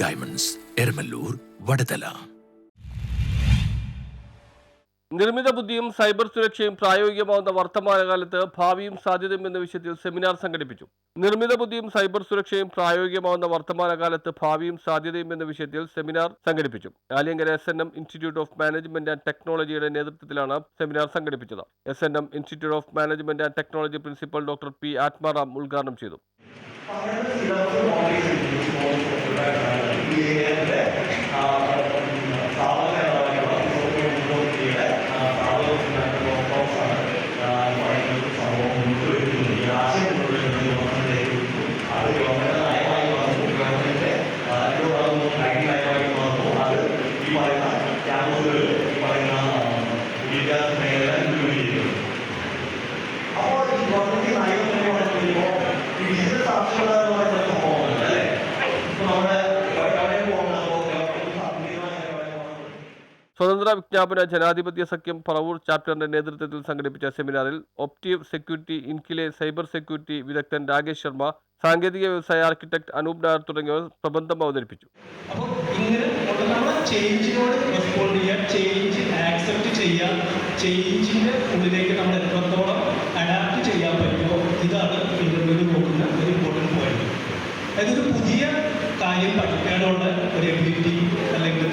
Diamonds Eramalloor Vadathala നിർമ്മിത ബുദ്ധിയും cyber സുരക്ഷയും പ്രായോഗികമാവുന്ന വർത്തമാനകാലത്ത് ഭാവിയും സാധ്യതയും എന്ന വിഷയത്തിൽ സെമിനാർ സംഘടിപ്പിച്ചു. നിർമ്മിത ബുദ്ധിയും സൈബർ സുരക്ഷയും പ്രായോഗികമാവുന്ന വർത്തമാനകാലത്ത് ഭാവിയും സാധ്യതയും എന്ന വിഷയത്തിൽ സെമിനാർ സംഘടിപ്പിച്ചു. Aliyankara S N M institute of management and ടെക്നോളജിയുടെ നേതൃത്വത്തിലാണ് സെമിനാർ സംഘടിപ്പിച്ചത്. S N M institute of management and technology principal doctor P Atmaram ഉദ്ഘാടനം ചെയ്തു. അപ്പോൾ സ്വതന്ത്ര വിജ്ഞാപന ജനാധിപത്യ സഖ്യം പറവൂർ ചാപ്റ്ററിന്റെ നേതൃത്വത്തിൽ സംഘടിപ്പിച്ച സെമിനാറിൽ ഒപ്റ്റീവ് സെക്യൂരിറ്റി ഇൻകിലെ സൈബർ സെക്യൂരിറ്റി വിദഗ്ധൻ രാകേഷ് ശർമ്മ സാങ്കേതിക വ്യവസായ ആർക്കിടെക്ട് അനൂപ് നായർ തുടങ്ങിയവർ പ്രബന്ധം അവതരിപ്പിച്ചു. ചേഞ്ചിനോട് നമ്മൾ അഡാപ്റ്റ് ചെയ്യാൻ പറ്റുമോ ഇതാണ് നോക്കുന്ന പോയിന്റ് അതായത് ഒരു പുതിയ കാര്യം പഠിക്കാനുള്ള ഒരു എബിലിറ്റി അല്ലെങ്കിൽ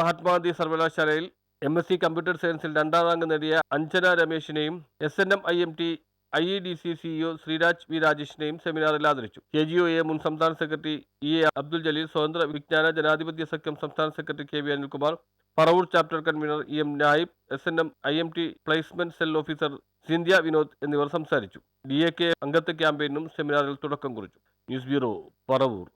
മഹാത്മാഗാന്ധി സർവകലാശാലയിൽ എം എസ് സി കമ്പ്യൂട്ടർ സയൻസിൽ രണ്ടാം റാങ്ക് നേടിയ Anjana രമേശിനെയും S N M I M T I E D C CEO Sreeraj V രാജേഷിനെയും സെമിനാറിൽ ആദരിച്ചു. കെ ജി ഒ എ മുൻ സംസ്ഥാന secretary E A Abdul Jaleel സ്വതന്ത്ര വിജ്ഞാന ജനാധിപത്യ സഖ്യം സംസ്ഥാന secretary K V Anilkumar Paravur chapter convener E M Naib S N M I M T placement cell officer Sindhya Vinod എന്നിവർ സംസാരിച്ചു. ഡി എ കെ അംഗത്വ ക്യാമ്പയിനും സെമിനാറിൽ തുടക്കം കുറിച്ചു. News bureau Paravur.